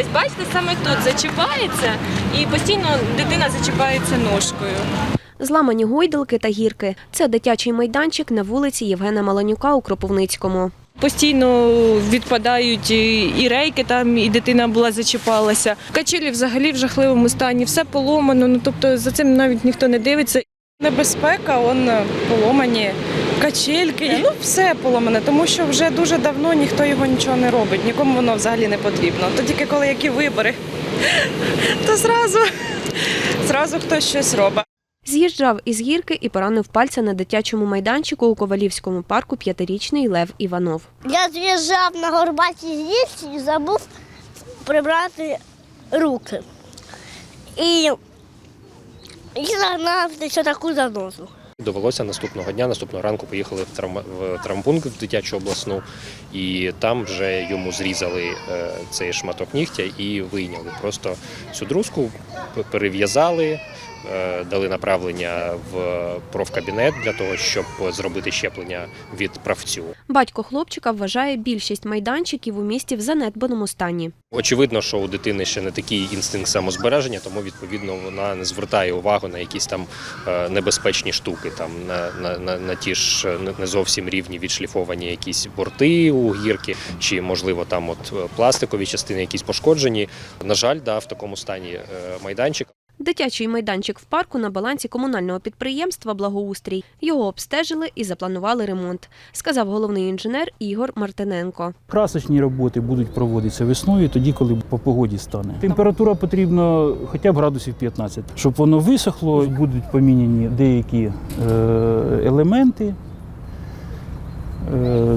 ось бачите, саме тут зачіпається, і постійно дитина зачіпається ножкою. Зламані гойдалки та гірки. Це дитячий майданчик на вулиці Євгена Маланюка у Кропивницькому. Постійно відпадають і рейки там, і дитина була зачіпалася. Качелі взагалі в жахливому стані, все поломано. Ну тобто за цим навіть ніхто не дивиться. Небезпека, он поломані качельки. Ну все поломане, тому що вже дуже давно ніхто його нічого не робить. Нікому воно взагалі не потрібно. То тільки коли які вибори, то зразу, зразу хтось щось робить. З'їжджав із гірки і поранив пальця на дитячому майданчику у Ковалівському парку п'ятирічний Лев Іванов. Я з'їжджав на горбаті з'їзд і забув прибрати руки. І, і загнав ще таку занозу. Довелося наступного дня, наступного ранку поїхали в травм... в травмпункт в дитячу обласну, і там вже йому зрізали е, цей шматок нігтя і вийняли. Просто цю друзку перев'язали, дали направлення в профкабінет для того, щоб зробити щеплення від правцю. Батько хлопчика вважає більшість майданчиків у місті в занедбаному стані. Очевидно, що у дитини ще не такий інстинкт самозбереження, тому відповідно вона не звертає увагу на якісь там е, небезпечні штуки, там на, на, на, на ті ж е, не- зовсім рівні відшліфовані якісь борти у гірки, чи можливо там от е, пластикові частини, якісь пошкоджені. На жаль, да, в такому стані е, майданчик. Дитячий майданчик в парку на балансі комунального підприємства Благоустрій. Його обстежили і запланували ремонт, сказав головний інженер Ігор Мартиненко. Красочні роботи будуть проводитися весною, тоді, коли по погоді стане. Температура потрібна хоча б градусів 15, щоб воно висохло, будуть поміняні деякі е, елементи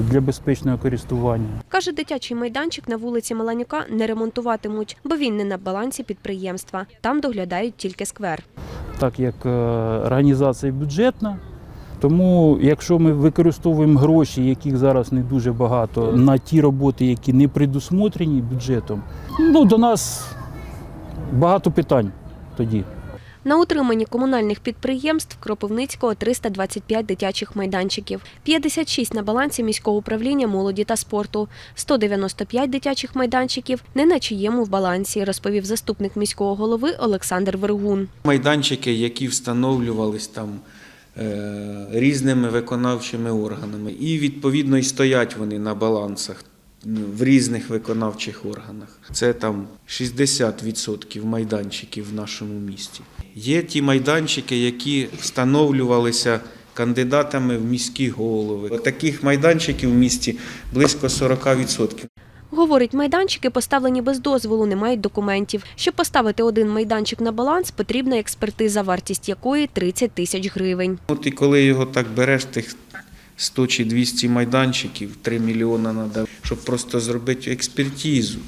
для безпечного користування. Каже, дитячий майданчик на вулиці Маланюка не ремонтуватимуть, бо він не на балансі підприємства. Там доглядають тільки сквер. так як е, організація бюджетна. Тому, якщо ми використовуємо гроші, яких зараз не дуже багато, на ті роботи, які не предусмотрені бюджетом, ну до нас багато питань тоді. На утриманні комунальних підприємств Кропивницького 325 дитячих майданчиків, 56 на балансі міського управління молоді та спорту, 195 дитячих майданчиків не на чиєму в балансі, розповів заступник міського голови Олександр Вергун. майданчики, які встановлювались там е, різними виконавчими органами, і відповідно і стоять вони на балансах в різних виконавчих органах. Це там 60% майданчиків в нашому місті. Є ті майданчики, які встановлювалися кандидатами в міські голови. Таких майданчиків в місті близько 40%. Говорить, майданчики поставлені без дозволу, не мають документів. Щоб поставити один майданчик на баланс, потрібна експертиза, вартість якої 30 тисяч гривень. От і коли його так береш, тих 100 чи 200 майданчиків, 3 мільйона треба, щоб просто зробити експертизу.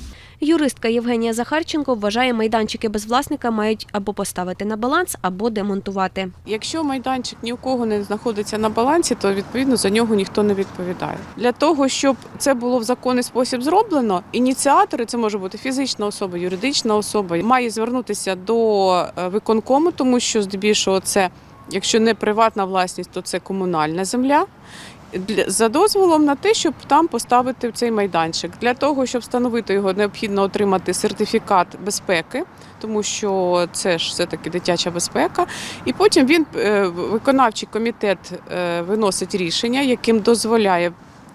Юристка Євгенія Захарченко вважає, майданчики без власника мають або поставити на баланс, або демонтувати. Якщо майданчик ні у кого не знаходиться на балансі, то відповідно за нього ніхто не відповідає. Для того щоб це було в законний спосіб зроблено, ініціатори це може бути фізична особа, юридична особа, має звернутися до е, виконкому, тому що здебільшого це, якщо не приватна власність, то це комунальна земля. За дозволом на те, щоб там поставити цей майданчик. Для того, щоб встановити його, необхідно отримати сертифікат безпеки, тому що це ж все-таки дитяча безпека. І потім він е, виконавчий комітет е, виносить рішення, яким дозволяє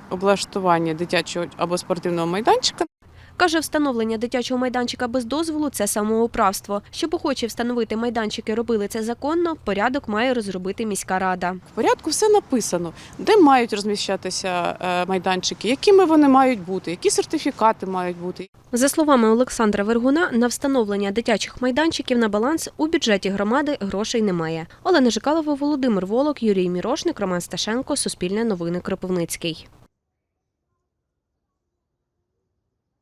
облаштування дитячого або спортивного майданчика. Каже, встановлення дитячого майданчика без дозволу це самоуправство. Щоб охочі встановити майданчики робили це законно, порядок має розробити міська рада. В порядку все написано, де мають розміщатися е, майданчики, якими вони мають бути, які сертифікати мають бути. За словами Олександра Вергуна, на встановлення дитячих майданчиків на баланс у бюджеті громади грошей немає. Олена Жикалова, Володимир Волок, Юрій Мірошник, Роман Сташенко, Суспільне новини Кропивницький.